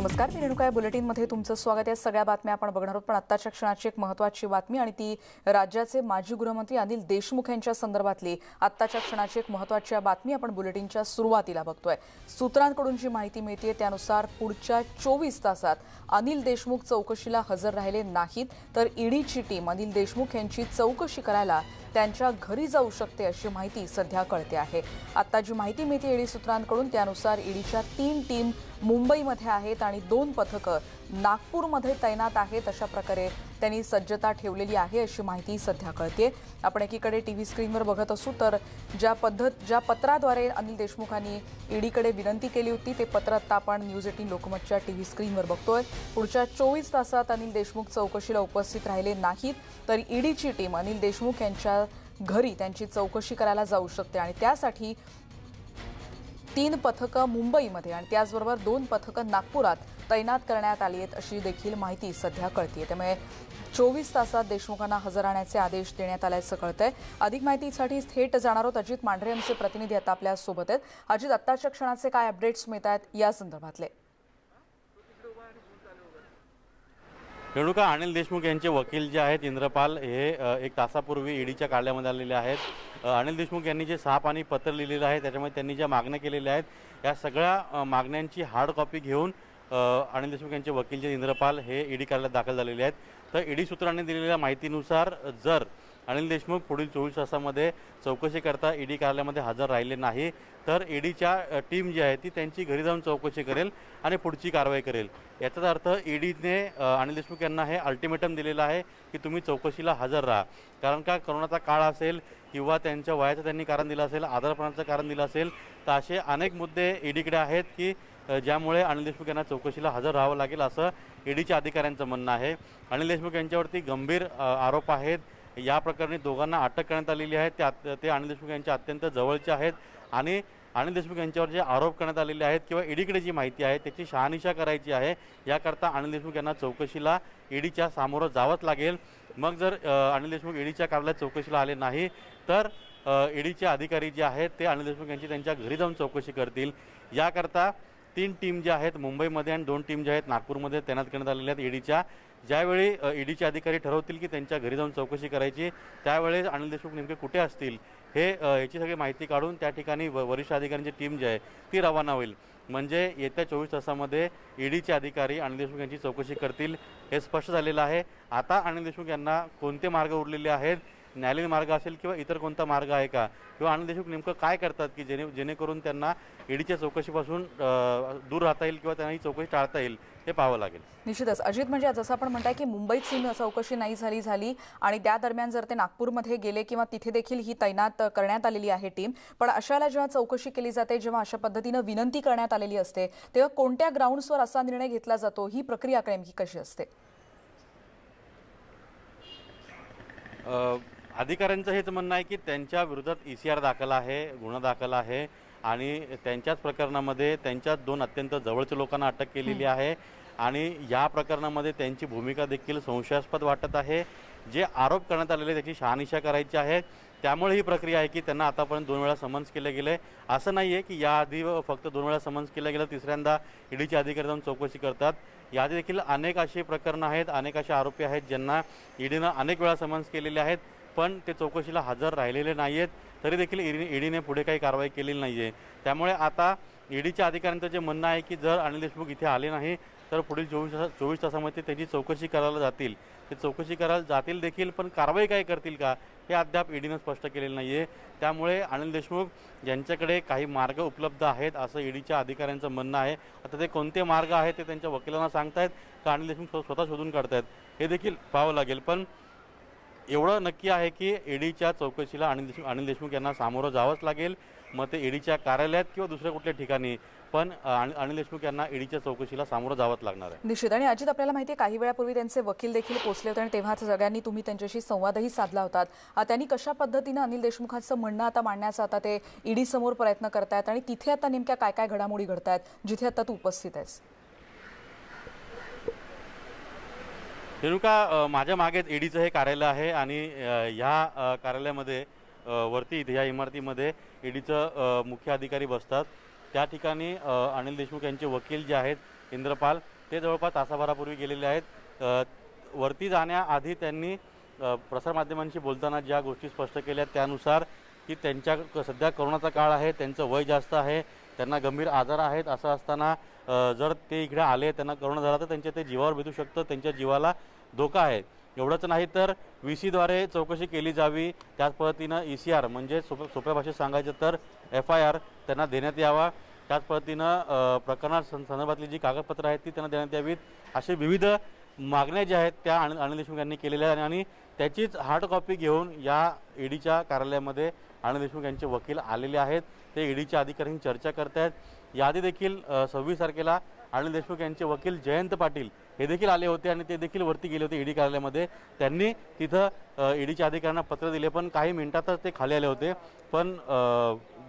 नमस्कार मी रेणुका या बुलेटिनमध्ये तुमचं स्वागत आहे. सगळ्या बातम्या आपण बघणार आहोत पण आत्ताच्या क्षणाची एक महत्वाची बातमी आणि ती राज्याचे माजी गृहमंत्री अनिल देशमुख यांच्या संदर्भातली आत्ताच्या क्षणाची एक महत्वाची बातमी आपण बुलेटिनच्या सुरुवातीला बघतोय. सूत्रांकडून जी माहिती मिळते त्यानुसार पुढच्या चोवीस तासात अनिल देशमुख चौकशीला हजर राहिले नाहीत तर ईडीची टीम अनिल देशमुख यांची चौकशी करायला त्यांच्या घरी जाऊ शकते अशी माहिती सध्या कळते आहे. आता जी माहिती मिळते ईडी सूत्रांकडून त्यानुसार ईडीच्या तीन टीम मुंबईमध्ये आहेत आणि दोन पथकं नागपूरमध्ये तैनात आहेत अशा प्रकारे त्यांनी सज्जता ठेवलेली आहे अशी माहिती सध्या कळते आपण एकीकडे टी व्ही स्क्रीनवर बघत असू तर ज्या पद्धत ज्या पत्राद्वारे अनिल देशमुखांनी ईडीकडे विनंती केली होती ते पत्र आत्ता आपण न्यूज एटीन लोकमतच्या टी व्ही स्क्रीनवर बघतोय. पुढच्या चोवीस तासात अनिल देशमुख चौकशीला उपस्थित राहिले नाहीत तर ईडीची टीम अनिल देशमुख यांच्या घरी त्यांची चौकशी करायला जाऊ शकते आणि त्यासाठी तीन पथकं मुंबईमध्ये आणि त्याचबरोबर दोन पथकं नागपुरात तैनात करण्यात आली आहेत अशी देखील माहिती सध्या कळते त्यामुळे चोवीस तासात देशमुखांना हजर राहण्याचे आदेश देण्यात आल्याचं कळतंय अधिक माहितीसाठी थेट जाणार आहोत अजित मांढरे यांचे प्रतिनिधी आता आपल्यासोबत आहेत. अजित आत्ताच्या क्षणाचे काय अपडेट्स मिळत आहेत या संदर्भातले? रेणुका अनिल देशमुख यांचे वकील जे आहेत इंद्रपाल हे एक तासापूर्वी ईडीच्या कार्यालयामध्ये आलेले आहेत. अनिल देशमुख यांनी जे साप आणि पत्र लिहिलेलं आहे त्याच्यामध्ये त्यांनी ज्या मागण्या केलेल्या आहेत या सगळ्या मागण्यांची हार्ड कॉपी घेऊन अ, अनिल देशमुख यांचे वकील जे इंद्रपाल हे ईडी कार्यालयात दाखल झालेले आहेत. तर ईडी सूत्रांनी दिलेल्या माहितीनुसार जर अनिल देशमुख पुढील चोवीस तासामध्ये चौकशी करता ईडी कार्यालयामध्ये हजर राहिले नाही तर ईडीच्या टीम जी आहे ती त्यांची घरी जाऊन चौकशी करेल आणि पुढची कारवाई करेल. याचाच अर्थ ईडीने अनिल देशमुख यांना हे अल्टिमेटम दिलेलं आहे की तुम्ही चौकशीला हजर राहा. कारण का? करोनाचा काळ असेल किंवा त्यांच्या वयाचं त्यांनी कारण दिलं असेल आजारपणाचं कारण दिलं असेल तर असे अनेक मुद्दे ईडीकडे आहेत की ज्यामुळे अनिल देशमुख यांना चौकशीला हजर राहावं लागेल असं ईडीच्या अधिकाऱ्यांचं म्हणणं आहे. अनिल देशमुख यांच्यावरती गंभीर आरोप आहेत. या प्रकरणी दोघांना अटक करण्यात आलेली आहे. ते ते अनिल देशमुख यांच्या अत्यंत जवळचे आहेत आणि अनिल देशमुख यांच्यावर जे आरोप करण्यात आलेले आहेत किंवा ईडीकडे जी माहिती आहे त्याची शहानिशा करायची आहे. याकरता अनिल देशमुख यांना चौकशीला ईडीच्या सामोरं जावंच लागेल. मग जर अनिल देशमुख ईडीच्या कार्यालयात चौकशीला आले नाही तर ईडीचे अधिकारी जे आहेत ते अनिल देशमुख यांची त्यांच्या घरी जाऊन चौकशी करतील. याकरता तीन टीम ज्या आहेत मुंबईमध्ये आणि दोन टीम ज्या आहेत नागपूरमध्ये तैनात करण्यात आलेल्या आहेत ईडीच्या. ज्यावेळी ईडीचे अधिकारी ठरवतील की त्यांच्या घरी जाऊन चौकशी करायची त्यावेळेस अनिल देशमुख नेमके कुठे असतील हे याची सगळी माहिती काढून त्या ठिकाणी व- वरिष्ठ अधिकाऱ्यांची टीम जी आहे ती रवाना होईल. म्हणजे येत्या चोवीस तासामध्ये ईडीचे अधिकारी अनिल देशमुख यांची चौकशी करतील हे स्पष्ट झालेलं आहे. आता अनिल देशमुख यांना कोणते मार्ग उरलेले आहेत? न्यायालयीन मार्ग असेल किंवा इतर कोणता मार्ग आहे का? किंवा अनिल देशमुख नेमकं काय करतात की जेणे जेणेकरून त्यांना ईडीच्या चौकशीपासून दूर राहता येईल किंवा त्यांना ही चौकशी टाळता येईल हे पाहावं लागेल. निश्चितच. अजित म्हणजे जसं आपण म्हणताय की मुंबईत सीम चौकशी नाही झाली झाली आणि त्या दरम्यान जर ते नागपूरमध्ये गेले किंवा तिथे देखील ही तैनात करण्यात आलेली आहे टीम. पण अशाला जेव्हा चौकशी केली जाते जेव्हा अशा पद्धतीनं विनंती करण्यात आलेली असते तेव्हा कोणत्या ग्राउंड्सवर असा निर्णय घेतला जातो? ही प्रक्रिया नेमकी कशी असते? अ, अधिकाऱ्यांचं हेच म्हणणं आहे की त्यांच्या विरोधात ई सी आर दाखल आहे गुन्हा दाखल आहे आणि त्यांच्याच प्रकरणामध्ये त्यांच्याच दोन अत्यंत जवळच्या लोकांना अटक केलेली आहे आणि या प्रकरणामध्ये त्यांची भूमिका देखील संशयास्पद वाटत आहे. जे आरोप करण्यात आलेले त्याची शहानिशा करायची आहे. त्यामुळे ही प्रक्रिया आहे की त्यांना आतापर्यंत दोन वेळा समन्स केलं गेलं. आहे असं नाही आहे की याआधी फक्त दोन वेळा समन्स केलं गेलं तिसऱ्यांदा ईडीचे अधिकारी जाऊन चौकशी करतात. याआधी देखील अनेक अशी प्रकरणं आहेत अनेक असे आरोपी आहेत ज्यांना ईडीनं अनेक वेळा समन्स केलेले आहेत. पण ते चौकशीला हजर राहिलेले नाही आहेत तरी देखील ईडी ईडीने पुढे काही कारवाई केलेली नाही आहे त्यामुळे आता ईडीच्या अधिकाऱ्यांचं जे म्हणणं आहे की जर अनिल देशमुख इथे आले नाही तर पुढील चोवीस तास चोवीस तासामध्ये त्याची चौकशी करायला जातील. ते चौकशी करायला जातील देखील पण कारवाई काय करतील का हे अद्याप ईडीनं स्पष्ट केलेलं नाही आहे त्यामुळे अनिल देशमुख यांच्याकडे काही मार्ग उपलब्ध आहेत असं ईडीच्या अधिकाऱ्यांचं म्हणणं आहे. आता ते कोणते मार्ग आहेत ते त्यांच्या वकिलांना सांगतायत का अनिल देशमुख स्वतः शोधून काढतायत हे देखील पाहावं लागेल. पण एवढं नक्की आहे की ईडीच्या चौकशीला अनिल देशमुख अनिल देशमुख यांना सामोरं जावंच लागेल. मग ते ईडीच्या कार्यालयात किंवा दुसऱ्या कुठल्या ठिकाणी पण अनिल देशमुख यांना ईडीच्या चौकशीला सामोरं जावंच लागणार आहे. निश्चित. आणि अजित आपल्याला माहिती आहे काही वेळापूर्वी त्यांचे वकील देखील पोहोचले होते आणि तेव्हा सगळ्यांनी तुम्ही त्यांच्याशी संवादही साधला होता. त्यांनी कशा पद्धतीनं अनिल देशमुखांचं म्हणणं आता मांडण्याचा आता ते ईडी समोर प्रयत्न करतायत आणि तिथे आता नेमक्या काय काय घडामोडी घडतायत जिथे आता तू उपस्थित आहेस? रेणुका माझ्या मागेच ईडीचं हे कार्यालय आहे आणि ह्या कार्यालयामध्ये वरती इथे या इमारतीमध्ये ईडीचं मुख्य अधिकारी बसतात. त्या ठिकाणी अनिल देशमुख यांचे वकील जे आहेत इंद्रपाल ते जवळपास तासाभरापूर्वी गेलेले आहेत. वरती जाण्याआधी त्यांनी प्रसारमाध्यमांशी बोलताना ज्या गोष्टी स्पष्ट केल्या त्यानुसार की त्यांच्या क- सध्या करोनाचा काळ आहे त्यांचं वय जास्त आहे त्यांना गंभीर आजार आहेत असं असताना जर ते इकडे आले त्यांना करोना झाला तर त्यांच्या ते जीवावर भेटू शकतं त्यांच्या जीवाला धोका आहे. एवढंच नाही तर व्ही सीद्वारे चौकशी केली जावी. त्याच पद्धतीनं ई सी आर म्हणजे सोप्या सोप्या भाषेत सांगायचं तर एफ आय आर त्यांना देण्यात यावा. त्याच पद्धतीनं प्रकरणा संदर्भातली जी कागदपत्रं आहेत ती त्यांना देण्यात यावीत. असे विविध मागण्या ज्या आहेत त्या अनिल अनिल देशमुख यांनी केलेल्या आहेत आणि त्याचीच हार्ड कॉपी घेऊन या ईडीच्या कार्यालयामध्ये अनिल देशमुख यांचे वकील आलेले आहेत. ते ईडीच्या अधिकाऱ्यांशी चर्चा करत आहेत. याआधी देखील सव्वीस तारखेला अनिल देशमुख यांचे वकील जयंत पाटील हे देखील आले होते आणि ते देखील वरती गेले होते ईडी कार्यालयामध्ये. त्यांनी तिथं ईडीच्या अधिकाऱ्यांना पत्र दिले पण काही मिनिटातच ते खाली आले होते. पण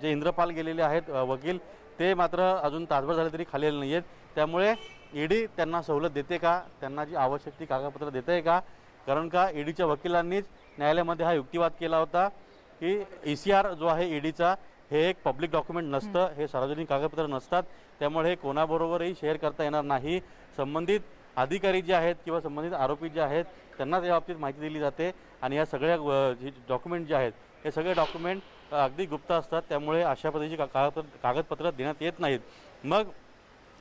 जे इंद्रपाल गेलेले आहेत वकील ते मात्र अजून तासभर झाले तरी खाली आले नाही आहेत त्यामुळे ईडी त्यांना सवलत देते का? त्यांना जी आवश्यक ती कागदपत्र देते का? कारण का ईडीच्या वकिलांनीच न्यायालयामध्ये हा युक्तिवाद केला होता की ई सी आर जो आहे ईडीचा हे एक पब्लिक डॉक्युमेंट नसतं हे सार्वजनिक कागदपत्र नसतात. त्यामुळे हे कोणाबरोबरही शेअर करता येणार नाही. संबंधित अधिकारी जे आहेत किंवा संबंधित आरोपी जे आहेत त्यांनाच या बाबतीत माहिती दिली जाते. आणि या सगळ्या जे डॉक्युमेंट जे आहेत हे सगळे डॉक्युमेंट अगदी गुप्त असतात. त्यामुळे अशा पद्धतीची का- कागदपत्र कागदपत्र देण्यात येत नाहीत. मग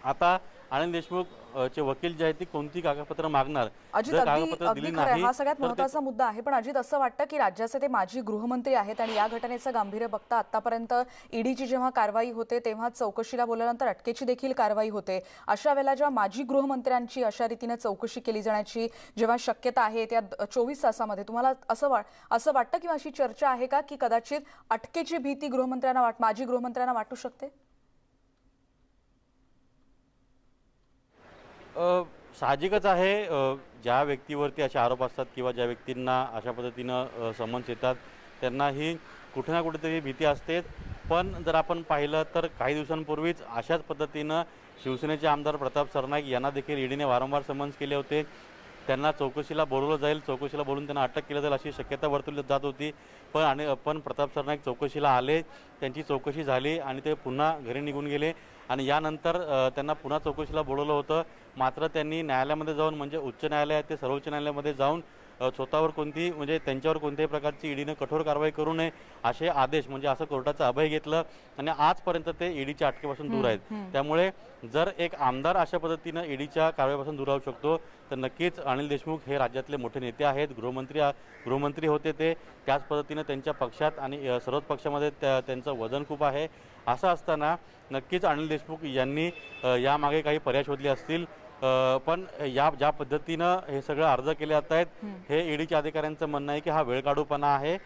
आता आनंद देशमुख चे वकील जे आहेत ती कोणती कागदपत्र मागणार? अजित अगदी खरं हा सगळ्यात महत्त्वाचा मुद्दा आहे. पण अजित असं वाटतं की राज्याचे ते माजी गृहमंत्री आहेत आणि या घटनेचं गांभीर्य बघता आतापर्यंत ईडीची जेव्हा कारवाई होते तेव्हा चौकशीला बोलल्यानंतर अटकेची देखील कारवाई होते. अशा वेळेला जेव्हा माजी गृहमंत्र्यांची अशा रीतीने चौकशी केली जाण्याची जेव्हा शक्यता आहे त्या चोवीस तासामध्ये तुम्हाला असं असं वाटतं किंवा अशी चर्चा आहे का की कदाचित अटकेची भीती गृहमंत्र्यांना वाट माजी गृहमंत्र्यांना वाटू शकते? साहजिकच आहे ज्या व्यक्तीवरती असे आरोप असतात किंवा ज्या व्यक्तींना अशा पद्धतीनं समन्स येतात त्यांनाही कुठे ना कुठेतरी भीती असते पण जर आपण पाहिलं तर काही दिवसांपूर्वीच अशाच पद्धतीनं शिवसेनेचे आमदार प्रताप सरनाईक यांना देखील ईडीने वारंवार समन्स केले होते. त्यांना चौकशीला बोलवलं जाईल चौकशीला बोलून त्यांना अटक केलं जाईल अशी शक्यता वर्तवली जात होती. पण आणि पण प्रताप सरनाईक चौकशीला आले त्यांची चौकशी झाली आणि ते पुन्हा घरी निघून गेले. आणि यानंतर त्यांना पुन्हा चौकशीला बोलवलं होतं. मात्र त्यांनी न्यायालयामध्ये जाऊन म्हणजे उच्च न्यायालयात ते सर्वोच्च न्यायालयामध्ये जाऊन स्वतःवर कोणती म्हणजे त्यांच्यावर कोणत्याही प्रकारची ईडीनं कठोर कारवाई करू नये असे आदेश म्हणजे असं कोर्टाचं अभय घेतलं आणि आजपर्यंत ते ईडीच्या अटकेपासून दूर आहेत. त्यामुळे जर एक आमदार अशा पद्धतीनं ईडीच्या कारवाईपासून दूर राहू शकतो तर नक्कीच अनिल देशमुख हे राज्यातले मोठे नेते आहेत गृहमंत्री गृहमंत्री होते ते. त्याच पद्धतीनं त्यांच्या पक्षात आणि सर्वच पक्षामध्ये त्या त्यांचं वजन खूप आहे. असं असताना नक्कीच अनिल देशमुख यांनी यामागे काही पर्याय शोधले असतील. पण या ज्या पद्धतीनं हे सगळं अर्ज केले जात आहेत हे ईडीच्या अधिकाऱ्यांचं म्हणणं आहे की हा वेळ काढूपणा आहे.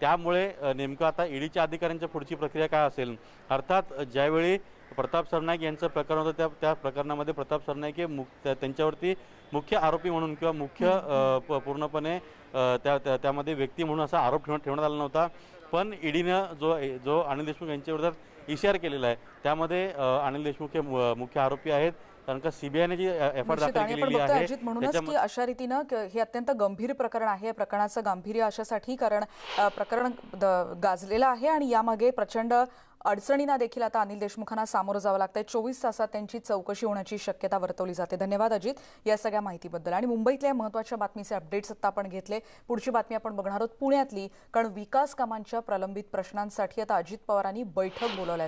त्यामुळे नेमकं आता ईडीच्या अधिकाऱ्यांच्या पुढची प्रक्रिया काय असेल? अर्थात ज्यावेळी प्रताप सरनाईक यांचं प्रकरण होतं त्या त्या प्रकरणामध्ये प्रताप सरनाईक हे मुख त्या- त्यांच्यावरती मुख्य आरोपी म्हणून किंवा मुख्य पूर्णपणे त्या त्या- त्यामध्ये व्यक्ती म्हणून असा आरोप ठेव ठेवण्यात आला नव्हता. पण ईडीनं जो जो अनिल देशमुख यांच्या विरोधात इशार केलेला आहे त्यामध्ये अनिल देशमुख हे मु- मुख्य आरोपी आहेत. कारण का सीबीआयने जी एफ दाखल केलेली आहे अजित म्हणूनच की अशा रीतीनं हे अत्यंत गंभीर प्रकरण आहे. या प्रकरणाचं गांभीर्य अशासाठी कारण प्रकरण गाजलेलं आहे आणि यामागे प्रचंड अडचणींना देखील आता अनिल देशमुखांना सामोरं जावं लागतंय. चोवीस तासात त्यांची चौकशी होण्याची शक्यता वर्तवली जाते. धन्यवाद अजित. या सगळ्या माहितीबद्दल. आणि मुंबईतल्या महत्त्वाच्या बातमीचे अपडेट्स आता आपण घेतले. पुढची बातमी आपण बघणार आहोत पुण्यातली. कारण विकास कामांच्या प्रलंबित प्रश्नांसाठी आता अजित पवारांनी बैठक बोलावल्याचं